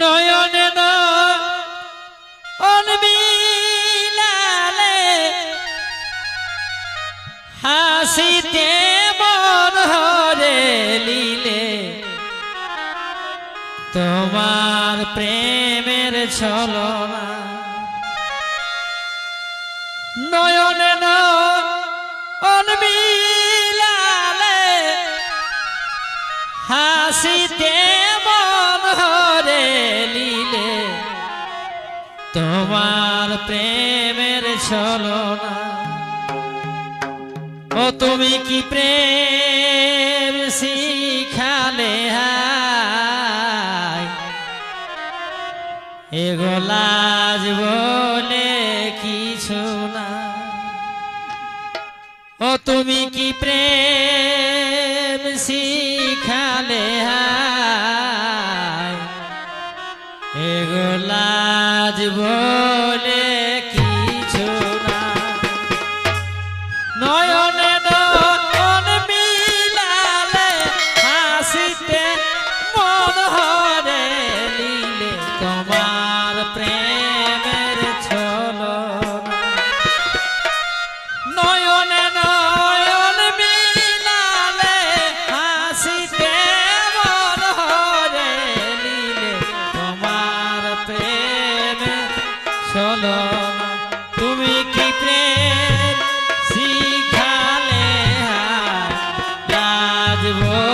নয়নে অনবিলালে হাসিতে মন তোমার প্রেমের ছলনা। নয়নে হাসিতে মন হরে লীলে তোমার প্রেমের ছলনা। ও তুমি কি প্রেম শিখালে এগোলাজ বলে কিছু না। ও তুমি কি প্রেম বাজবো শোনো তুমি কি প্রেম শিখালে রাজবো